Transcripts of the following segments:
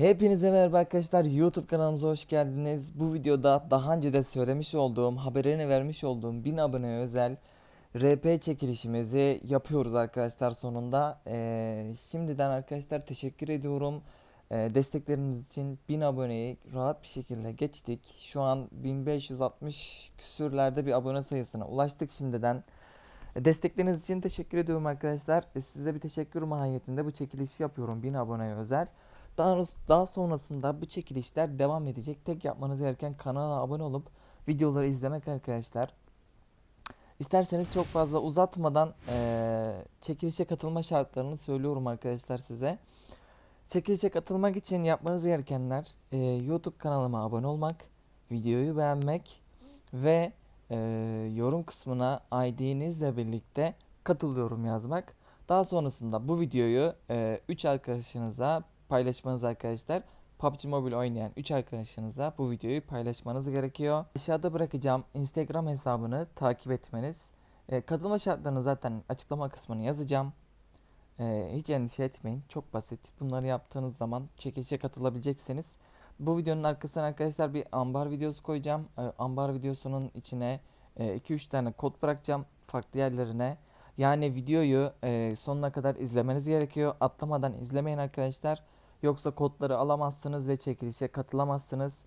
Hepinize merhaba arkadaşlar YouTube kanalımıza hoş geldiniz. Bu videoda daha önce de söylemiş olduğum, haberini vermiş olduğum 1000 aboneye özel RP çekilişimizi yapıyoruz arkadaşlar sonunda. Ee, şimdiden arkadaşlar teşekkür ediyorum. Ee, destekleriniz için 1000 aboneyi rahat bir şekilde geçtik. Şu an 1560 küsürlerde bir abone sayısına ulaştık şimdiden. E, Destekleriniz için teşekkür ediyorum arkadaşlar. E, Size bir teşekkür mahiyetinde bu çekilişi yapıyorum 1000 aboneye özel. Daha, daha sonrasında bu çekilişler devam edecek. Tek yapmanız gereken kanala abone olup videoları izlemek arkadaşlar. İsterseniz çok fazla uzatmadan eee, çekilişe katılma şartlarını söylüyorum arkadaşlar size. Çekilişe katılmak için yapmanız gerekenler eee, YouTube kanalıma abone olmak, videoyu beğenmek ve eee, yorum kısmına ID'nizle birlikte katılıyorum yazmak. Daha sonrasında bu videoyu 3 arkadaşınıza paylaşmanız arkadaşlar. PUBG Mobile oynayan 3 arkadaşınıza bu videoyu paylaşmanız gerekiyor. Aşağıda bırakacağım Instagram hesabını takip etmeniz. E, katılma şartlarını zaten açıklama kısmına yazacağım. E, hiç endişe etmeyin. Çok basit. Bunları yaptığınız zaman çekilişe katılabileceksiniz. Bu videonun arkasına arkadaşlar bir ambar videosu koyacağım. E, ambar videosunun içine 2-3 tane kod bırakacağım farklı yerlerine. Yani videoyu e, sonuna kadar izlemeniz gerekiyor. Atlamadan izlemeyin arkadaşlar. Yoksa kodları alamazsınız ve çekilişe katılamazsınız.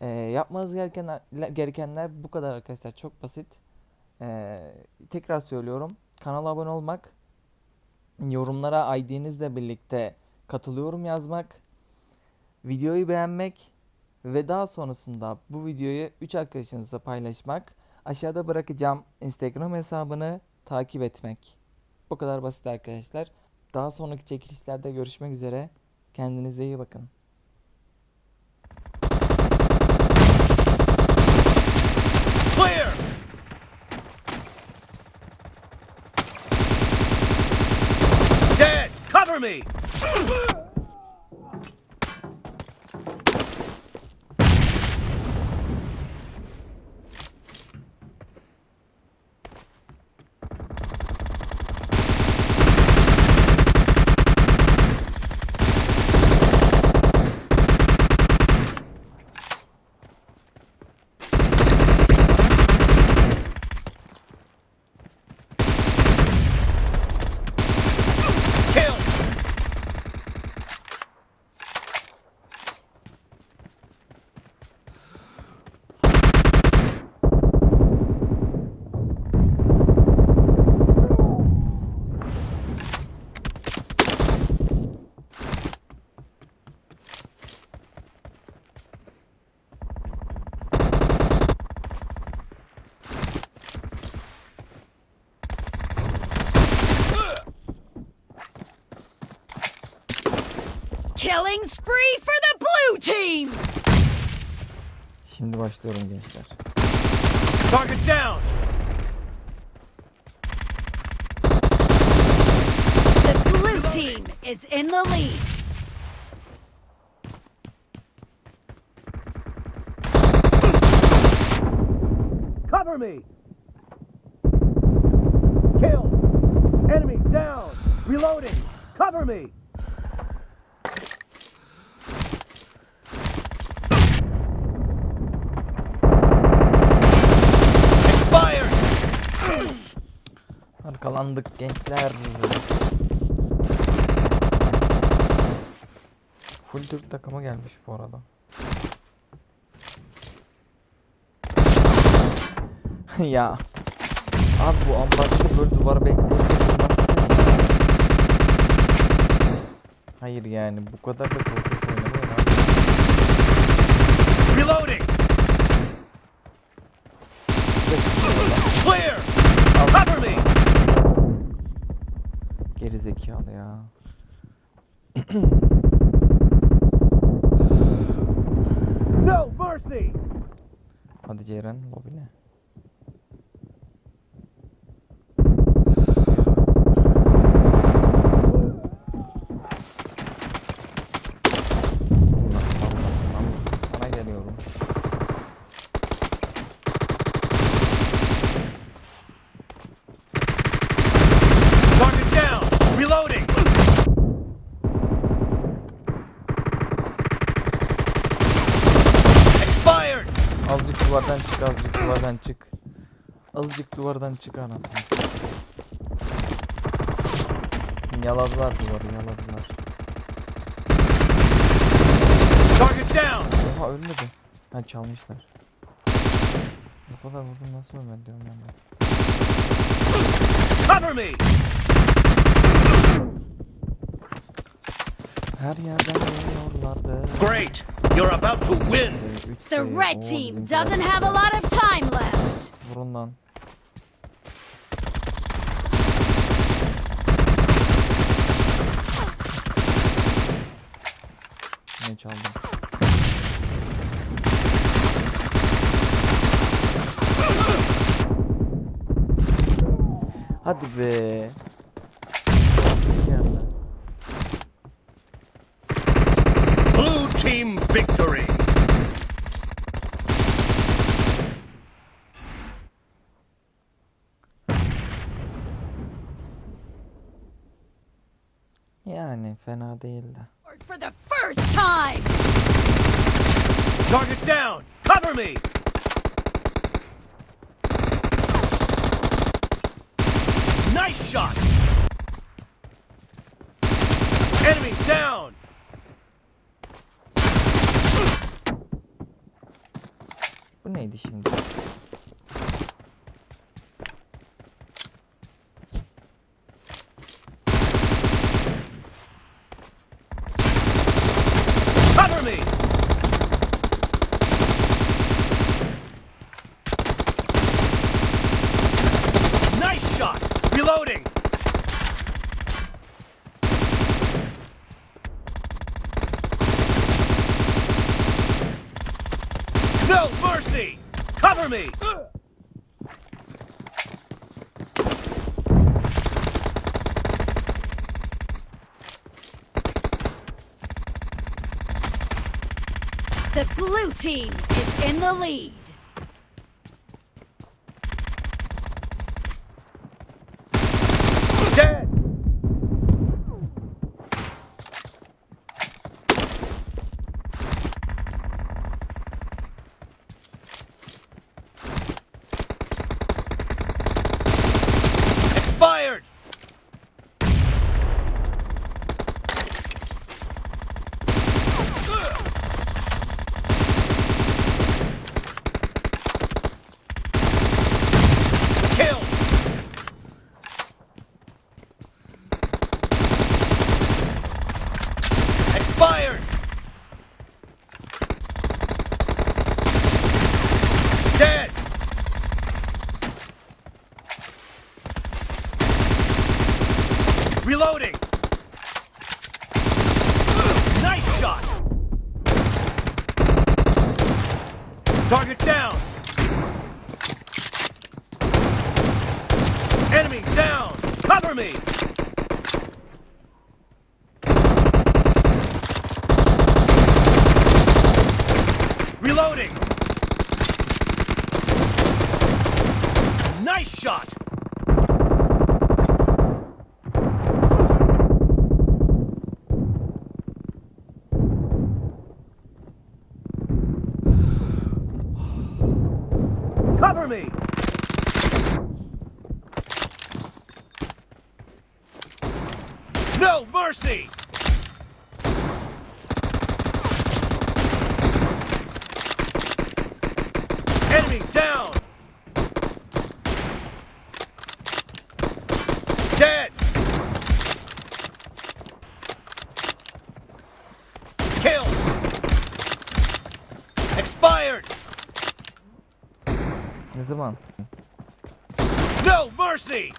E, yapmanız gerekenler, gerekenler bu kadar arkadaşlar. Çok basit. E, tekrar söylüyorum. Kanala abone olmak, yorumlara ID'nizle birlikte katılıyorum yazmak, videoyu beğenmek ve daha sonrasında bu videoyu 3 arkadaşınızla paylaşmak. Aşağıda bırakacağım Instagram hesabını takip etmek. Bu kadar basit arkadaşlar. Daha sonraki çekilişlerde görüşmek üzere. Kendinize iyi bakın. Clear! Dead! Cover me! Killing spree for the blue team! Şimdi başlıyorum gençler. Target down! The blue team is in the lead. Cover me! Kill! Enemy down! Reloading! Cover me! Arkalandık gençler. Full Türk takımı gelmiş bu arada. ya. Abi bu ambarda böyle duvar bekleyip Hayır yani bu kadar da korkak oynamayın abi. Reloading! Clear! Cover me! Geri zekalı ya. No mercy! Hadi Ceyran lobine. Azıcık duvardan çık, azıcık duvardan çık. Azıcık duvardan çık anasını. Yaladılar duvarı, yaladılar. Target down. Oha ölmedi. Ha çalmışlar. Bu kadar vurdum nasıl ölmedi diyorum ben de. Cover me. Her yerden vuruyorlardı. Great. You're about to win. The red team doesn't have a lot of time left. Vurun lan. Ne çaldım? Hadi be. Team victory. Yani fena değildi. For the first time. Target down. Cover me. Nice shot. Neydi şimdi? Mercy. Cover me. The blue team is in the lead. Fire! Reloading! Nice shot! Cover me! No mercy! Zaman? No mercy!